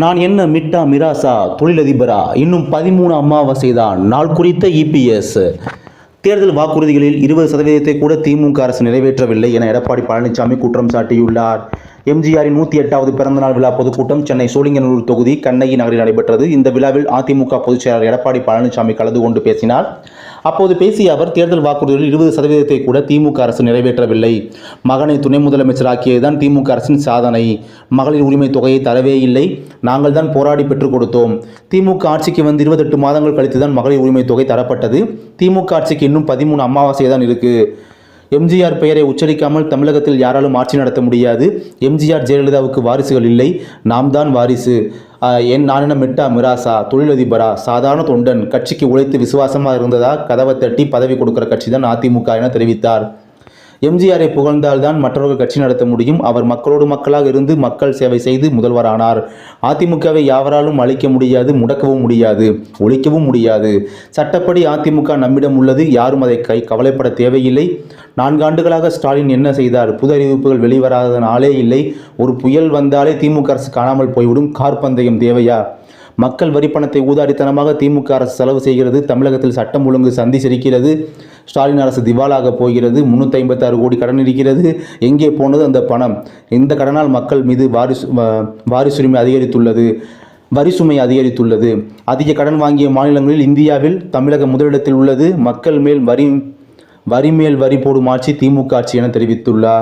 நான் என்ன மிட்டா மிராசா தொழிலதிபரா? இன்னும் பதிமூணு அமாவாசை தான் நாள் குறித்த இபிஎஸ் தேர்தல் வாக்குறுதிகளில் இருபது சதவீதத்தை கூட திமுக அரசு நிறைவேற்றவில்லை என எடப்பாடி பழனிசாமி குற்றம் சாட்டியுள்ளார். எம்ஜிஆரின் நூற்றி எட்டாவது பிறந்தநாள் விழா பொதுக்கூட்டம் சென்னை சோழிங்கநல்லூர் தொகுதி கண்ணகி நகரில் நடைபெற்றது. இந்த விழாவில் அதிமுக பொதுச் செயலாளர் எடப்பாடி பழனிசாமி கலந்து கொண்டு பேசினார். அப்போது பேசிய அவர் தேர்தல் வாக்குறுதிகளில் இருபது சதவீதத்தை கூட திமுக அரசு நிறைவேற்றவில்லை. மகனை துணை முதலமைச்சராக்கியதுதான் திமுக அரசின் சாதனை. மகளிர் உரிமை தொகையை தரவே இல்லை. நாங்கள் தான் போராடி பெற்றுக் கொடுத்தோம். திமுக ஆட்சிக்கு வந்து இருபத்தெட்டு மாதங்கள் கழித்து தான் மகளிர் உரிமை தொகை தரப்பட்டது. திமுக ஆட்சிக்கு இன்னும் பதிமூணு அமாவாசை தான் இருக்கு. எம்ஜிஆர் பெயரை உச்சரிக்காமல் தமிழகத்தில் யாராலும் ஆட்சி நடத்த முடியாது. எம்ஜிஆர் ஜெயலலிதாவுக்கு வாரிசுகள் இல்லை. நாம் தான் வாரிசு. என் நானின மிட்டா மிராசா தொழிலதிபரா சாதாரண தொண்டன் கட்சிக்கு உழைத்து விசுவாசமாக இருந்ததா? கதவை தட்டி பதவி கொடுக்குற கட்சி தான் அதிமுக என தெரிவித்தார். எம்ஜிஆரை புகழ்ந்தால்தான் மற்றவர்கள் கட்சி நடத்த முடியும். அவர் மக்களோடு மக்களாக இருந்து மக்கள் சேவை செய்து முதல்வரானார். அதிமுகவை யாவராலும் அழிக்க முடியாது முடக்கவும் முடியாது ஒழிக்கவும் முடியாது. சட்டப்படி அதிமுக நம்மிடம் உள்ளது யாரும் அதை கை கவலைப்பட தேவையில்லை. நான்காண்டுகளாக ஸ்டாலின் என்ன செய்தார்? புது அறிவிப்புகள் வெளிவராத நாளே இல்லை. ஒரு புயல் வந்தாலே திமுக அரசு காணாமல் போய்விடும். கார் பந்தயம் தேவையா? மக்கள் வரிப்பணத்தை ஊதாடித்தனமாக திமுக அரசு செலவு செய்கிறது. தமிழகத்தில் சட்டம் ஒழுங்கு சந்தி சிரிக்கிறது. ஸ்டாலின் அரசு திவாலாக போகிறது. முந்நூற்றி ஐம்பத்தாறு கோடி கடன் இருக்கிறது. எங்கே போனது அந்த பணம்? இந்த கடனால் மக்கள் மீது வாரிசு வாரிசுரிமை அதிகரித்துள்ளது. வரி சுமை அதிகரித்துள்ளது. அதிக கடன் வாங்கிய மாநிலங்களில் இந்தியாவில் தமிழகம் முதலிடத்தில் உள்ளது. மக்கள் மேல் வரி வரி மேல் வரி போடும் ஆட்சி திமுக ஆட்சி என தெரிவித்துள்ளார்.